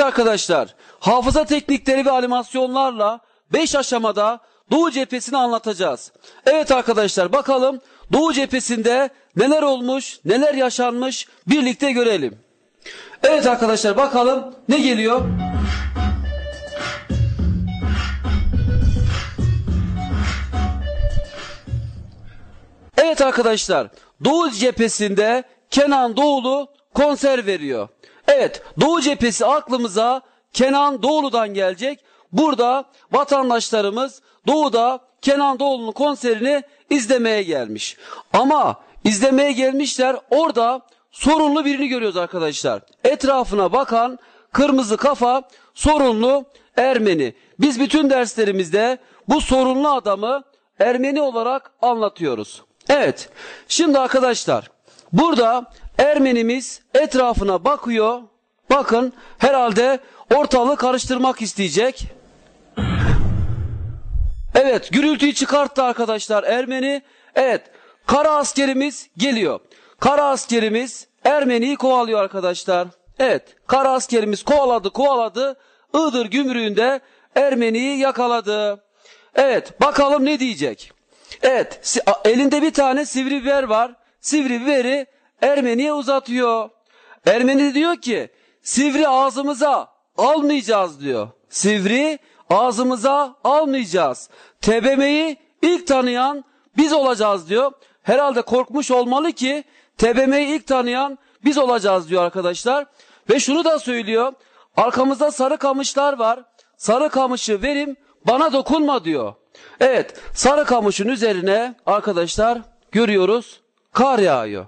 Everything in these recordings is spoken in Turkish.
Evet arkadaşlar, hafıza teknikleri ve animasyonlarla 5 aşamada Doğu cephesini anlatacağız. Evet arkadaşlar bakalım Doğu cephesinde neler olmuş, neler yaşanmış birlikte görelim. Evet arkadaşlar bakalım ne geliyor? Evet arkadaşlar Doğu cephesinde Kenan Doğulu konser veriyor. Evet Doğu cephesi aklımıza Kenan Doğulu'dan gelecek. Burada vatandaşlarımız Doğu'da Kenan Doğulu'nun konserini izlemeye gelmiş. Ama izlemeye gelmişler orada sorunlu birini görüyoruz arkadaşlar. Etrafına bakan kırmızı kafa sorunlu Ermeni. Biz bütün derslerimizde bu sorunlu adamı Ermeni olarak anlatıyoruz. Evet şimdi arkadaşlar burada Ermenimiz etrafına bakıyor. Bakın herhalde ortalığı karıştırmak isteyecek. Evet gürültüyü çıkarttı arkadaşlar Ermeni. Evet kara askerimiz geliyor. Kara askerimiz Ermeni'yi kovalıyor arkadaşlar. Evet kara askerimiz kovaladı kovaladı. Iğdır gümrüğünde Ermeni'yi yakaladı. Evet bakalım ne diyecek. Evet elinde bir tane sivri biber var. Sivri biberi Ermeni'ye uzatıyor. Ermeni diyor ki sivri ağzımıza almayacağız diyor. Sivri ağzımıza almayacağız. TBM'yi ilk tanıyan biz olacağız diyor. Herhalde korkmuş olmalı ki TBM'yi ilk tanıyan biz olacağız diyor arkadaşlar. Ve şunu da söylüyor. Arkamızda sarı kamışlar var. Sarı kamışı verim bana dokunma diyor. Evet sarı kamışın üzerine arkadaşlar görüyoruz kar yağıyor.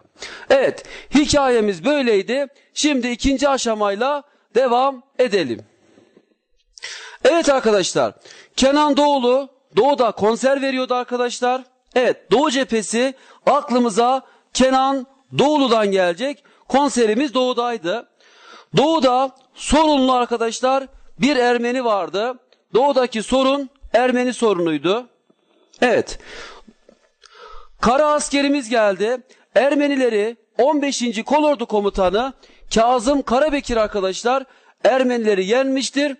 Evet hikayemiz böyleydi. Şimdi ikinci aşamayla devam edelim. Evet arkadaşlar Kenan Doğulu Doğu'da konser veriyordu arkadaşlar. Evet Doğu cephesi aklımıza Kenan Doğulu'dan gelecek. Konserimiz Doğu'daydı. Doğu'da sorunlu arkadaşlar bir Ermeni vardı. Doğu'daki sorun Ermeni sorunuydu. Evet. Kara askerimiz geldi. Ermenileri 15. Kolordu Komutanı Kazım Karabekir arkadaşlar Ermenileri yenmiştir.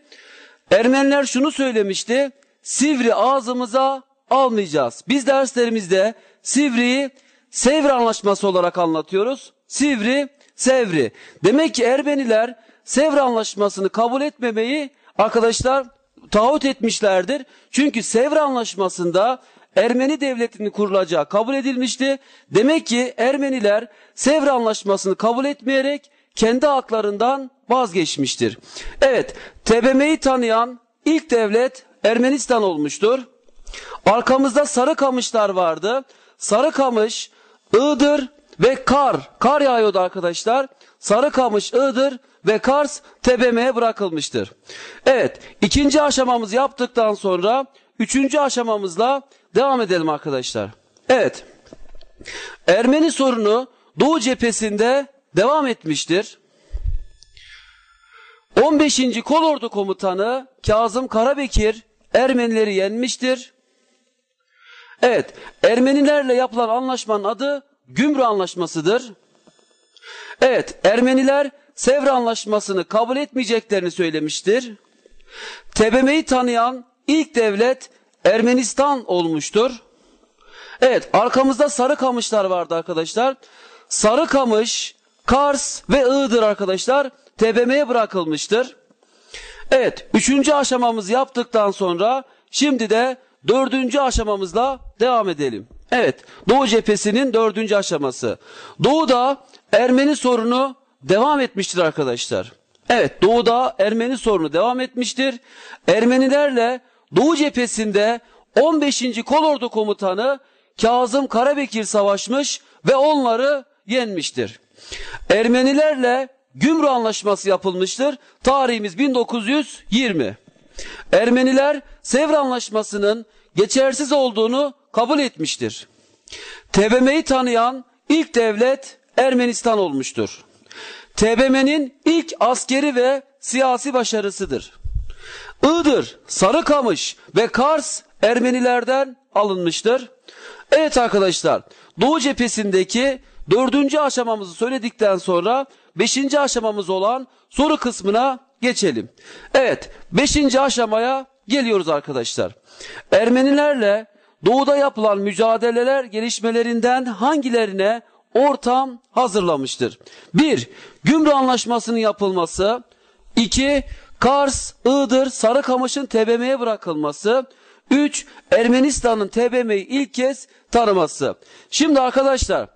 Ermeniler şunu söylemişti. Sivri ağzımıza almayacağız. Biz derslerimizde Sivri'yi Sevri Anlaşması olarak anlatıyoruz. Sivri, Sevri. Demek ki Ermeniler Sevri Anlaşması'nı kabul etmemeyi arkadaşlar taahhüt etmişlerdir. Çünkü Sevr Anlaşması'nda Ermeni devletinin kurulacağı kabul edilmişti. Demek ki Ermeniler Sevr Anlaşması'nı kabul etmeyerek kendi haklarından vazgeçmiştir. Evet, TBMM'yi tanıyan ilk devlet Ermenistan olmuştur. Arkamızda sarı kamışlar vardı. Sarı kamış, Iğdır ve Kar. Kar yağıyordu arkadaşlar. Sarı kamış, Iğdır ve Kars TBM'ye bırakılmıştır. Evet, ikinci aşamamızı yaptıktan sonra üçüncü aşamamızla devam edelim arkadaşlar. Evet, Ermeni sorunu Doğu cephesinde devam etmiştir. 15. Kolordu Komutanı Kazım Karabekir Ermenileri yenmiştir. Evet, Ermenilerle yapılan anlaşmanın adı Gümrü Anlaşması'dır. Evet, Ermeniler Sevr Anlaşması'nı kabul etmeyeceklerini söylemiştir. TBMM'yi tanıyan ilk devlet Ermenistan olmuştur. Evet, arkamızda sarı kamışlar vardı arkadaşlar. Sarı kamış, Kars ve Iğdır arkadaşlar TBM'ye bırakılmıştır. Evet, üçüncü aşamamızı yaptıktan sonra şimdi de dördüncü aşamamızla devam edelim. Evet, Doğu cephesinin dördüncü aşaması. Doğu'da Ermeni sorunu devam etmiştir arkadaşlar. Evet, Doğu'da Ermeni sorunu devam etmiştir. Ermenilerle Doğu cephesinde 15. Kolordu Komutanı Kazım Karabekir savaşmış ve onları yenmiştir. Ermenilerle Gümrü Anlaşması yapılmıştır. Tarihimiz 1920. Ermeniler Sevr Anlaşması'nın geçersiz olduğunu kabul etmiştir. TBMM'yi tanıyan ilk devlet Ermenistan olmuştur. TBMM'nin ilk askeri ve siyasi başarısıdır. Iğdır, Sarıkamış ve Kars Ermenilerden alınmıştır. Evet arkadaşlar, Doğu cephesindeki dördüncü aşamamızı söyledikten sonra beşinci aşamamız olan soru kısmına geçelim. Evet 5. aşamaya geliyoruz arkadaşlar. Ermenilerle doğuda yapılan mücadeleler gelişmelerinden hangilerine ortam hazırlamıştır? 1. Gümrü Anlaşması'nın yapılması. 2. Kars, Iğdır, Sarıkamış'ın TBM'ye bırakılması. 3. Ermenistan'ın TBM'yi ilk kez tanıması. Şimdi arkadaşlar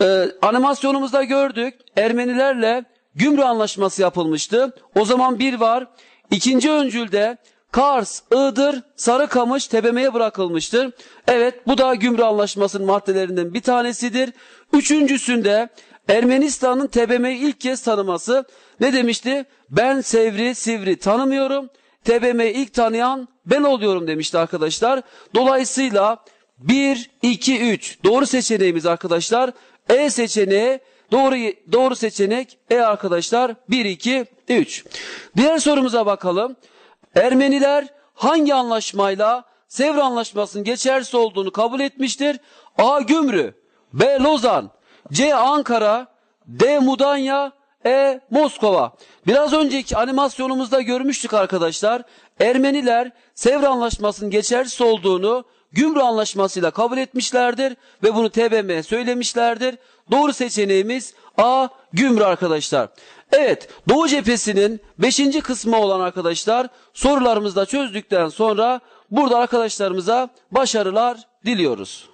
e, animasyonumuzda gördük. Ermenilerle Gümrü Anlaşması yapılmıştı. O zaman bir var. İkinci öncülde Kars, Iğdır, Sarıkamış TBM'ye bırakılmıştır. Evet bu da Gümrü Anlaşması'nın maddelerinden bir tanesidir. Üçüncüsünde Ermenistan'ın TBM'yi ilk kez tanıması ne demişti? Ben Sevri, Sivri tanımıyorum. TBM'yi ilk tanıyan ben oluyorum demişti arkadaşlar. Dolayısıyla 1, 2, 3 doğru seçeneğimiz arkadaşlar. E seçeneği doğru doğru seçenek E arkadaşlar 1, 2, 3. Diğer sorumuza bakalım. Ermeniler hangi anlaşmayla Sevr Anlaşması'nın geçersiz olduğunu kabul etmiştir? A. Gümrü B. Lozan C. Ankara D. Mudanya E. Moskova. Biraz önceki animasyonumuzda görmüştük arkadaşlar. Ermeniler Sevr Anlaşması'nın geçersiz olduğunu Gümrü Anlaşması'yla kabul etmişlerdir ve bunu TBM'ye söylemişlerdir. Doğru seçeneğimiz A. Gümrü arkadaşlar. Evet Doğu cephesinin 5. kısmı olan arkadaşlar sorularımızı da çözdükten sonra burada arkadaşlarımıza başarılar diliyoruz.